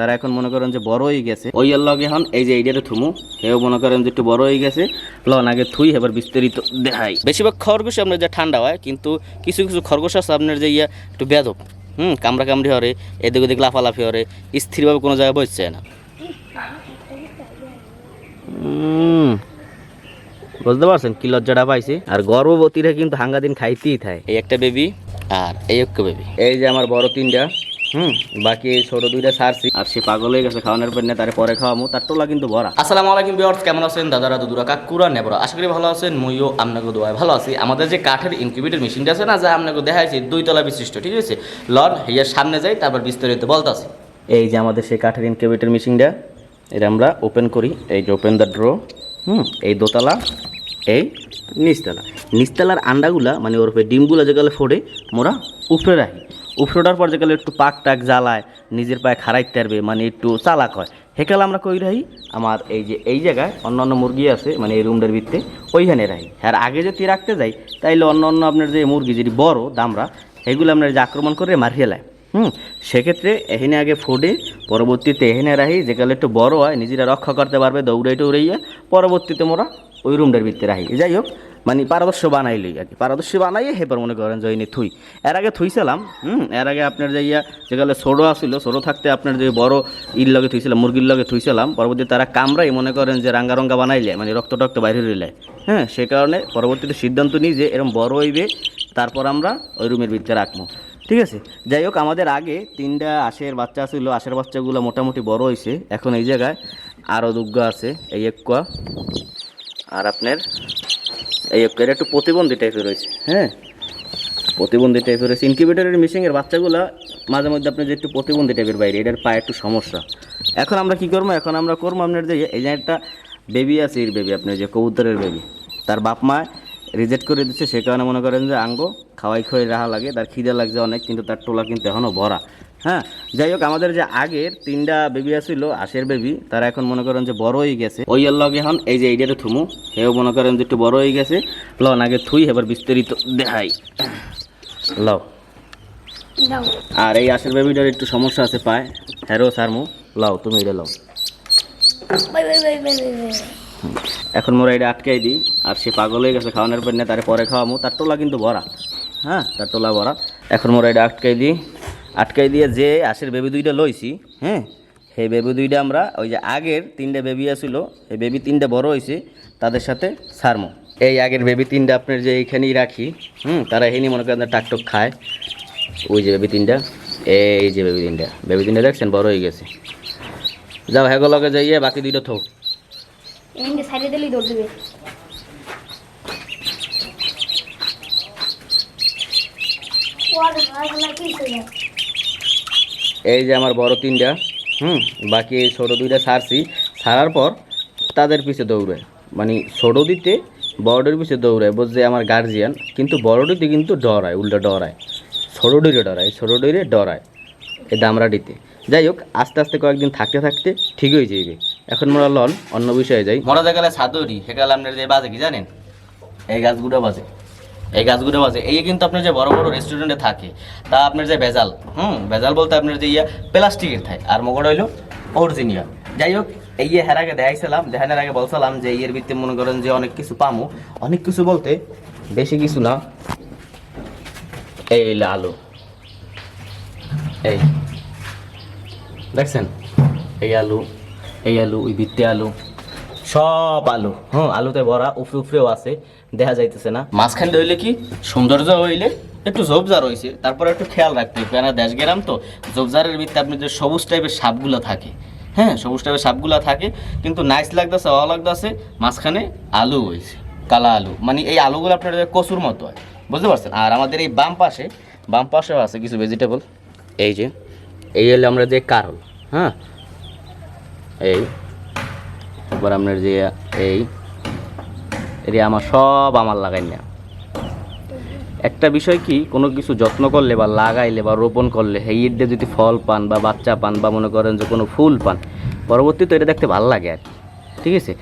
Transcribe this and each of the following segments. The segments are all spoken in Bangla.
তারা এখন মনে করেন যে বড় হয়ে গেছে। ওই লগে এখন এই যে এইটারে থুমু হেও মনে করেন যে একটু বড় হয়ে গেছে লন আগে থুই, এবার বিস্তারিত দেখাই। বেশিরভাগ খরগোশ আপনার যে ঠান্ডা হয়, কিন্তু কিছু কিছু খরগোশ আছে আপনার যে ইয়া, একটু বেদব। হুম কামড়া কামড়ি হরে, এদিক ওদিক লাফালাফি হরে, স্থিরভাবে কোনো জায়গায় বসছে না। বুঝতে পারছেন কি লজ্জাটা পাইছি? আর গর্ভবতীরা কিন্তু হাঙ্গা দিন খাইতেই থাকে। এই একটা বেবি আর এই একটা বেবি এই যে আমার বড় তিনটা। হুম বাকি এই ছোট দুইটা সারছি। আর সে পাগল হয়ে গেছে খাওয়ানোর পর তারে পরে খাওয়ামু তার টোলা কিন্তু ভরা আসসালামু আলাইকুম বিয়ার্স কেমন আছেন? দাদারা দুদুরা কাকুরা নেবরা। আশা করি ভালো আছেন মইও আপনাকে দোয়ায় ভালো আছি। আমাদের যে কাঠের ইনকিউবেটর মেশিনটা আছে না যা আপনাকে দেখাইছি দুই তলা বিশিষ্ট ঠিক আছে? লন হিয়ার সামনে যাই তারপর বিস্তারিত বলতাছি। এই যে আমাদের সেই কাঠের ইনকিউবেটর মেশিনটা এটা আমরা ওপেন করি এই যে ওপেন দ্য ড্র হুম এই দোতলা এই নিচতলা। নিচতলার আন্ডাগুলা মানে ওর ডিমগুলা যেগুলো ফোড়ে মোরা উপরে রাখি। উপরেটার পর যেগুলো একটু পাক টাক জ্বালায়, নিজের পায়ে খারাইতে পারবে মানে একটু চালাক হয়। হেকাল আমরা কই রাখি আমার এই যে, এই জায়গায় অন্য অন্য মুরগি আছে মানে এই রুমটার ভিতরে ওইখানে রাখি আর আগে যদি রাখতে যাই, তাইলে অন্য অন্য আপনার যে মুরগি, যেটি বড়, দামরা, এগুলো আপনার যে আক্রমণ করে মারিয়ে লায় হুম, সেক্ষেত্রে এখানে আগে ফোডে পরবর্তীতে এখানে রাখি যেগুলো একটু বড় হয়, নিজেরা রক্ষা করতে পারবে, দৌড়াই টৌড়াইয়া, পরবর্তীতে মোরা ওই রুমটার ভিতরে রাখি যাই হোক মানে পারদর্শ বানাইলই আর কি। পারদর্শী বানাইয়ে হেপার মনে করেন জয়নি থুই। এর আগে থুইছিলাম, হুম, এর আগে আপনার যে ইয়া যেগুলো ছোটো আসছিল ছোটো থাকতে আপনার যে বড় ইর লগে থুইছিলাম, মুরগির লগে থুইছিলাম, পরবর্তী তারা কামড়াই মনে করেন যে রাঙ্গা রঙ্গা বানাইলে মানে রক্ত টক্ত বাইরে রইলে। হ্যাঁ সে কারণে পরবর্তীতে সিদ্ধান্ত নিই যে এরকম বড় হইবে, তারপর আমরা ওই রুমের ভিতরে রাখব। ঠিক আছে? যাই হোক, আমাদের আগে তিনটা আশের বাচ্চা ছিল, আশের বাচ্চাগুলো মোটামুটি বড় হয়েছে এখন এই জায়গায় আরও দুগ্গ আছে, এই একুয়া আর আপনার এই এটা একটু প্রতিবন্ধী টাইপের রয়েছে। হ্যাঁ। প্রতিবন্ধী টাইপের রয়েছে। ইনকিউবেটরের মিশিংয়ের বাচ্চাগুলো মাঝে মধ্যে আপনি যে একটু প্রতিবন্ধী টাইপের বাইরে, এটার পায়ে একটু সমস্যা। এখন আমরা কি করব? এখন আমরা করব আপনার যে এই যে একটা বেবি আছে, এর বেবি আপনার যে কবুতরের বেবি তার বাপ মা রিজেক্ট করে দিচ্ছে। সে কারণে মনে করেন যে আঙ্গ খাওয়াই খাওয়াই রাহা লাগে, তার খিদে লাগছে অনেক, কিন্তু তার টোলা কিন্তু এখনও ভরা। হ্যাঁ যাই হোক আমাদের যে আগের তিনটা বেবি আছিল আশের বেবি তারা এখন মনে করেন যে বড় হয়ে গেছে। ওই লগে এখন এই যে এইটাতে থুমু সেও মনে করেন যে একটু বড় হয়ে গেছে। লন আগে থুই এবার বিস্তারিত দেখাই। লও। আর এই আশের বেবিটার একটু সমস্যা আছে পায়। হ্যারো সারমু। লও তুমি এটা লও। এখন মোরা এটা আটকাই দিই। আর সে পাগল হয়ে গেছে খাওয়ানোর পর না তারে পরে খাওয়ামু। তার টোলা কিন্তু ভরা হ্যাঁ তার টোলা ভরা এখন মোরা এটা আটকাই দিই। আটকাই দিয়ে যে আশের বেবি দুইটা লইছি হ্যাঁ? সেই বেবি দুইটা আমরা, ওই যে আগের তিনটা বেবি আছিল এই বেবি তিনটা বড় হয়েছে তাদের সাথে সারমো। এই আগের বেবি তিনটা আপনার যে এইখানেই রাখি, হুম? তারা এখানে মনে করেন টাকটক খায়। ওই যে বেবি তিনটা, এই যে বেবি তিনটা। বেবি তিনটা দেখছেন, বড় হয়ে গেছে। যাও হেগলকে যাইয়ে বাকি দুইটা দিবে। এই যে আমার বড় তিনটা, হুম, বাকি এই ছোটো দুইটা সারছি, সারার পর তাদের পিছে দৌড়ায় মানে ছোটো দিতে বড়োর পিছে দৌড়ায় বুঝছে আমার গার্জিয়ান কিন্তু বড়োটিতে কিন্তু ডরায়, উল্টো ডরায়। ছোটো ডইরে ডরায় ছোটো ডইরে ডরায়, এই দামরাটিতে যাই হোক, আস্তে আস্তে কয়েকদিন থাকতে থাকতে ঠিক হয়ে যাইবে। এখন মোরা লন, অন্য বিষয়ে যাই। মরা জায়গায় সাদরি সেকালে আপনার যে বাজে কি জানেন? এই গাছগুলো বাজে। এই গাছগুলো বাজে এই কিন্তু আপনার যে বড় বড় রেস্টুরেন্টে থাকে, তা আপনার যে ভেজাল, হুম, ভেজাল বলতে আপনার যে ইয়া, প্লাস্টিকের থাকে আর মগড় হইল অরিজিনিয়াল। যাই হোক, এই হের আগে দেখাইছিলাম, দেখানোর আগে বলছিলাম যে ইয়ের ভিত্তি মনে করেন যে অনেক কিছু পামু। অনেক কিছু বলতে বেশি কিছু না। এই আলু। এই, দেখছেন? এই আলু এই আলু, ওই ভিত্তি আলু। সব আলু। হ্যাঁ আলুতে ভরা, উফরে উফরেও আছে। দেখা যাইতেছে না। মাঝখানে হইলে কি? সৌন্দর্য হইলে একটু ঝোপঝাড় হয়েছে তারপরে একটু খেয়াল রাখতে হবে কেন দেশ গেলাম তো, ঝোপঝাড়ের ভিত্তি আপনি যে সবুজ টাইপের সাপগুলো থাকে হ্যাঁ সবুজ টাইপের সাপগুলো থাকে, কিন্তু নাইস লাগতেছে ভালো লাগতেছে, মাঝখানে আলু হয়েছে কালা আলু। মানে এই আলুগুলো আপনার কচুর মতো হয়, বুঝতে পারছেন? আর আমাদের এই বাম পাশে, বাম পাশেও আছে কিছু ভেজিটেবল এই যে, এই হলো আমরা যে কারল হ্যাঁ? এই এবার আপনার যে এই এটা আমার সব আমার লাগাই না একটা বিষয় কি, কোনো কিছু যত্ন করলে বা লাগাইলে বা রোপণ করলে, এই ঈদে যদি ফল পান বা বাচ্চা পান বা মনে করেন যে কোনো ফুল পান, পরবর্তীতে এটা দেখতে ভালো লাগে আর ঠিক আছে?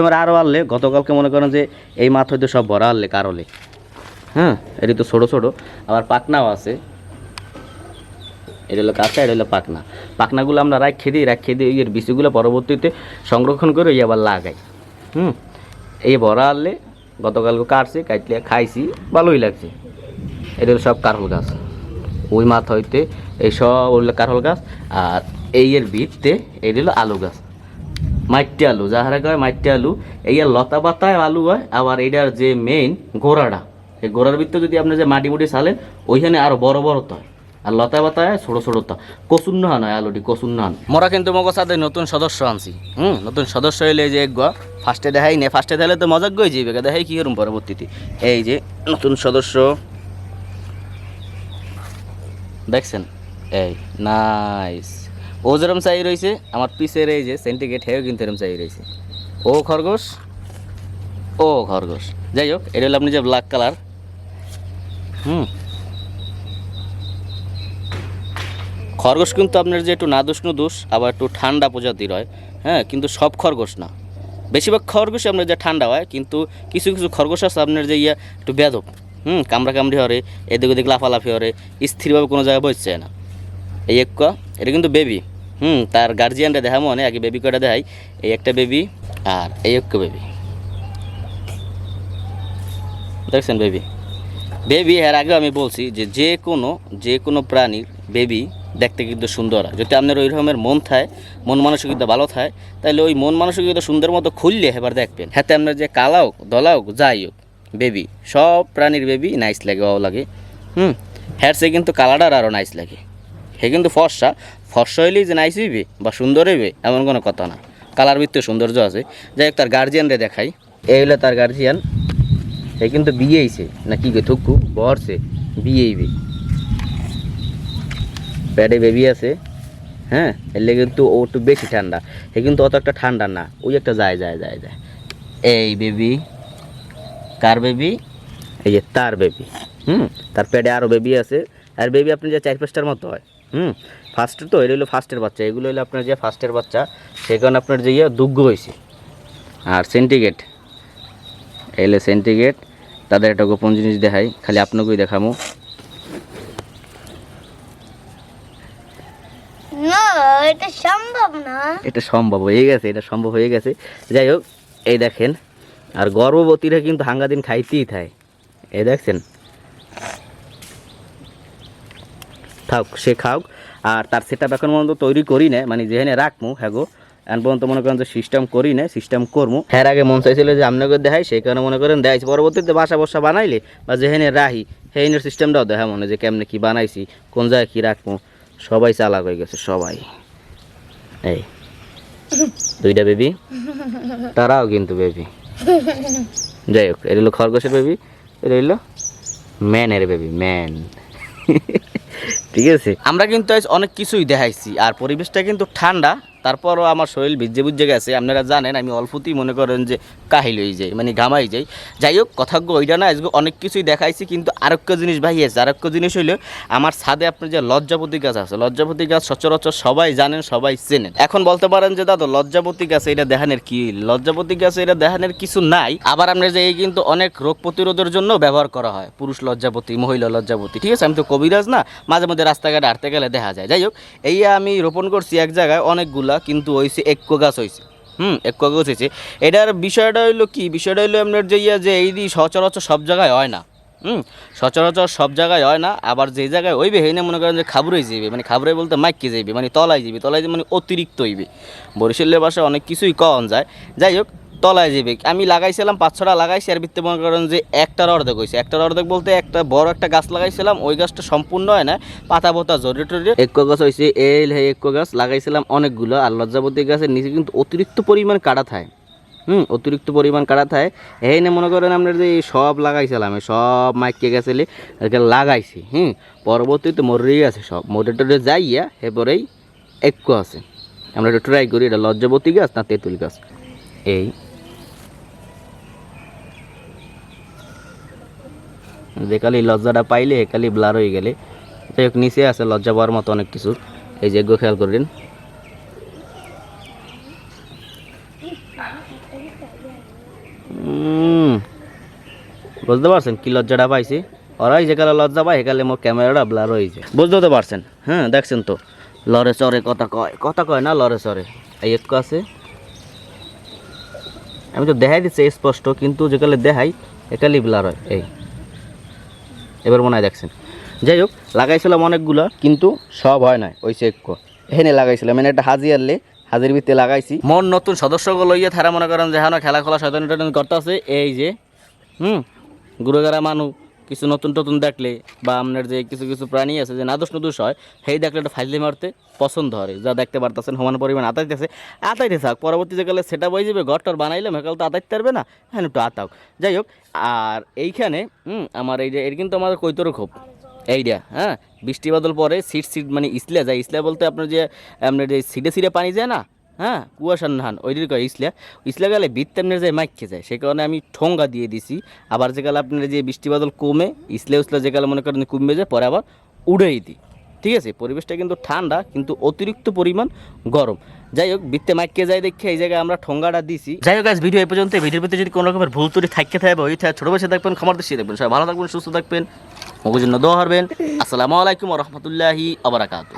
আমার আরও আনলে, গতকালকে মনে করেন যে এই মাছ হয়তো সব ভরা আনলে কারলে হ্যাঁ? এটি তো ছোটো ছোটো। আবার পাকনাও আছে। এটা হলো কাঁচা, এটা হলো পাকনা। পাকনাগুলো আমরা রাখে দিই রাখে দিই এর বিচিগুলো পরবর্তীতে সংরক্ষণ করে আবার লাগাই। হুম? এই ভরা আনলে গতকালকে কাটছি, কাটলে খাইছি, ভালোই লাগছে। এটা সব কারহল গাছ। ওই মাথা হইতে এই সব হলো কারহল গাছ, আর এই এর ভিততে এই হলো আলু গাছ। মাইটে আলু, যাহারা কয় মাইটে আলু, এই লতা পাতায় আলু হয়, আবার এইটার যে মেইন গোড়াটা, এই গোড়ার ভিতরে যদি আপনি যে মাটি মুটি সালেন ওইখানে আরও বড় বড় তো হয়। আর লতা পাতায় ছোট ছোট তো। কসুন্ন হান হয় আলুটি কসুন্ন হান মরা কিন্তু মগো সাথে নতুন সদস্য আনছি। হুম, নতুন সদস্য হইলে যে এক ফার্স্টে দেখাই নে ফার্স্টে দিলে তো মজাক গই যাবে দেখাই কি করুন পরবর্তীতে। এই যে, নতুন সদস্য। দেখছেন? এই নাইস ও যেরম চাই রয়েছে আমার পিসের এই যে সেন্টিগেট হেও কিন্তু এরম চাই রয়েছে ও খরগোশ ও খরগোশ। যাই হোক, এটা হলো আপনি যে ব্ল্যাক কালার হুম। খরগোশ কিন্তু আপনার যে একটু নাদুস নুদুস আবার একটু ঠান্ডা প্রজাতির হয় হ্যাঁ কিন্তু সব খরগোশ না। বেশিরভাগ খরগোশ আপনার যে ঠান্ডা হয়, কিন্তু কিছু কিছু খরগোশ আছে আপনার যে ইয়া, একটু বেদব হুম কামড়া কামড়ি হরে, এদিক ওদিক লাফালাফি হরে, স্থিরভাবে কোনো জায়গায় বসছে না। এই এক এটা কিন্তু বেবি, হুম, তার গার্জিয়ানটা দেখা মনে, আগে বেবি কটা দেখাই এই একটা বেবি আর এই এক বেবি। দেখছেন বেবি? বেবি, এর আগে আমি বলছি যে যে কোনো যে কোনো প্রাণীর বেবি দেখতে কিন্তু সুন্দর যদি আপনার ওই রকমের মন থাকে মন মানসিকতা ভালো থাকে তাহলে ওই মন মানসিকতা সুন্দর মতো খুললে এবার দেখবেন। হাতে আপনার যে কালা হোক, দলা হোক, যাই হোক বেবি সব প্রাণীর বেবি নাইস লাগে ভালো লাগে। হুম? হ্যার সে কিন্তু কালারটার আরও নাইস লাগে। হে কিন্তু ফর্সা। ফর্সা হইলেই যে নাইস হইবে বা সুন্দর হইবে, এমন কোনো কথা না। কালার ভিতরে সৌন্দর্য আছে। যাই হোক, তার গার্জিয়ানরে দেখাই। এই হলো তার গার্জিয়ান সে কিন্তু বিয়েইছে না কি গে, থুকু বরছে বিয়েইবে প্যাডে বেবি আছে হ্যাঁ? এলে কিন্তু ও একটু বেশি ঠান্ডা। সে কিন্তু অত একটা ঠান্ডা না ওই একটা যায় যায় যায় যায়। এই বেবি, কার বেবি? এই যে তার বেবি, হুম? তার প্যাডে আরও বেবি আছে। আর বেবি আপনি যে চার পাঁচটার মতো হয়, হুম? ফার্স্টের তো এটা হলো ফার্স্টের বাচ্চা। এগুলো হলো আপনার যে ফার্স্টের বাচ্চা, সে কারণে আপনার যে ইয়ে দুগ্গ হয়েছে। আর সেন্টিগেট এলে সেন্টিগেট তাদের একটা গোপন জিনিস দেখাই, খালি আপনাকেই দেখামো না এটা সম্ভব না। এটা সম্ভব হয়ে গেছে, এটা সম্ভব হয়ে গেছে। যাই হোক, এই দেখেন, আর গর্ভবতীরা কিন্তু হাঙ্গা দিন খাইতেই থাকে এই দেখছেন? থাক, সে খাওক। আর তার সেটা এখন পর্যন্ত তৈরি করি না মানে যেখানে রাখমু হ্যাঁ গো, এখন পর্যন্ত মনে করেন যে সিস্টেম করি না সিস্টেম করমু। হ্যাঁ আগে মন চাইছিল যে আপনাকে দেখাই, সেই কারণে মনে করেন দেখাইছি পরবর্তীতে বাসা বসা বানাইলে বা যেখানে রাহি সেইনের সিস্টেমটাও দেখা মনে যে কেমনে কি বানাইছি, কোন জায়গায় কী রাখব সবাই চালাক হয়ে গেছে, সবাই। এই, দুইটা বেবি তারাও কিন্তু বেবি যাই হোক, এটা হলো খরগোশের বেবি এটা হলো ম্যানের বেবি ম্যান। ঠিক আছে? আমরা কিন্তু আজ অনেক কিছুই দেখাইছি, আর পরিবেশটা কিন্তু ঠান্ডা। তারপরও আমার শরীর ভিজে বুঝে গেছে। আপনারা জানেন, আমি অল্পতেই মনে করেন যে কাহিল হয়ে যাই মানে ঘামাই যাই যাই হোক কথাজ্ঞ ওইটা না, আজকে অনেক কিছুই দেখাইছি, কিন্তু আরেকটা জিনিস ভাইয়েছে আরেকটা জিনিস হইল, আমার ছাদে আপনি যে লজ্জাপতি গাছ আছে লজ্জাপতি গাছ সচরাচর সবাই জানেন, সবাই চেনেন। এখন বলতে পারেন যে, দাদা লজ্জাপতি গাছ এটা দেখানের কি? লজ্জাপতি গাছ এটা দেখানের কিছু নাই। আবার আপনার যে এই কিন্তু অনেক রোগ প্রতিরোধের জন্য ব্যবহার করা হয়, পুরুষ লজ্জাপতি মহিলা লজ্জাপতি ঠিক আছে? আমি তো কবিরাজ না, মাঝে মধ্যে রাস্তাঘাটে হাঁটতে গেলে দেখা যায়। যাই হোক এই আমি রোপণ করছি এক জায়গায়, অনেকগুলা কিন্তু হয়েছে এক গাছ হয়েছে হুম এক গাছ হয়েছে এটার বিষয়টা হইল কি? বিষয়টা হইল আপনার যে ইয়া যে এই সচরাচর সব জায়গায় হয় না। হুম, সচরাচর সব জায়গায় হয় না। আবার যে জায়গায় হইবে হই না মনে করেন যে খাবরই যাইবে। মানে খাবরে বলতে মাইককে যাইবে মানে তলায় যাইবে। তলায় যাইবে মানে অতিরিক্ত হইবে। বরিশালের বাসায় অনেক কিছুই কন যায়। যাই হোক তলায় যাবে আমি লাগাইছিলাম, পাঁচ ছটা লাগাইছি, আর ভিত্তি মনে করেন যে একটার অর্ধেক হয়েছে একটার অর্ধেক বলতে একটা বড় একটা গাছ লাগাইছিলাম, ওই গাছটা সম্পূর্ণ হয় না, পাতা পোতা জড়িয়ে টড়িয়ে। এক গাছ হয়েছে এই হে এক গাছ, লাগাইছিলাম অনেকগুলো, আর লজ্জাপতি গাছের নিচে কিন্তু অতিরিক্ত পরিমাণ কাটা থাকে। হুম, অতিরিক্ত পরিমাণ কাটা থাকে। এই না মনে করেন আমরা যে সব লাগাইছিলাম সব মাইকে গেছিলে একে লাগাইছি, হুম। পরবর্তীতে মরে আছে সব, মরে টরে যাইয়া এরপরেই একটু আছে। আমরা একটু ট্রাই করি, এটা লজ্জাপতি গাছ না তেঁতুল গাছ? এই। যে খালি লজ্জাটা পাইলে খালি ব্লার হয়ে গেলে। যাই হোক নিচে আছে, লজ্জা পাওয়ার মতো অনেক কিছু। এই যে এগুলো খেয়াল করবেন বুঝতে পারছেন কি লজ্জাটা পাইছি? ওরাই যেকালে লজ্জা পায় সেকালে মোর ক্যামেরাটা ব্লার হয়ে যায়। বুঝতে পারছেন? হ্যাঁ দেখছেন তো। লরে চরে কথা কয় কথা কয় না লরে চরে। এই একটু আছে। আমি তো দেখাই দিচ্ছি, স্পষ্ট, কিন্তু যেকালে দেখাই একালি ব্লার হয়, এই। এবার মনে হয় দেখছেন। যাই হোক, লাগাইছিলাম অনেকগুলা, কিন্তু সব হয় নাই, ওই চেক এখানে লাগাইছিলাম মানে একটা হাজি আনলে হাজির ভিত্তি লাগাইছি। মন নতুন সদস্যগুলো লইয়া তারা মনে করেন যে হ্যাঁ খেলা খোলা শয়তানি করতে আছে এই যে, হুম, গুরুগারা মানু কিছু নতুন নতুন দেখলে বা আপনার যে কিছু কিছু প্রাণী আছে যে নাদোষ নদোষ হয়, সেই দেখলে একটা ফাইজলি মারতে পছন্দ হয়। যা দেখতে পারতেছেন, সমান পরিমাণ আতাইতেছে আতাইতে থাক, পরবর্তী যে সেটা বই যাবে, ঘরটার বানাইলাম হেকাল তো আতাইতে পারবে না। হ্যাঁ একটু আতাও। যাই হোক, আর এইখানে আমার এই যে, এর কিন্তু আমাদের কৈতর খুব এইটা হ্যাঁ বৃষ্টি বাদল পরে সিট সিট মানে ইসলে যায়, ইসলে বলতে আপনার যে আপনার যে সিটে সিটে পানি যায় না? হ্যাঁ কুয়াশার নাহান ওই দিকে ইসলা ইসলা গেলে বৃত্তে আপনার যে মাইকে যায়, সে কারণে আমি ঠোঙ্গা দিয়ে দিছি। আবার যে গেলে আপনার যে বৃষ্টি বাদল কমে, ইসলে উসলে যে গেলে মনে করেন কমবে যায়, পরে আবার উড়েই দিই। ঠিক আছে? পরিবেশটা কিন্তু ঠান্ডা, কিন্তু অতিরিক্ত পরিমাণ গরম। যাই হোক বৃত্তে মাইকে যায় দেখে এই জায়গায় আমরা ঠোঙ্গাটা দিছি। যাই হোক আজ ভিডিও এই পর্যন্ত ভিডিওর ভিতরে যদি কোনো রকমের ভুল ত্রুটি থাকতে থাকে ওই থাকে ছোটো বসে থাকবেন, ক্ষমার দৃষ্টি দেখবেন সবাই ভালো থাকবেন, সুস্থ থাকবেন মগজন্য দোয়া হারবেন। আসসালামু আলাইকুম রহমতুল্লাহি আবরাকাতু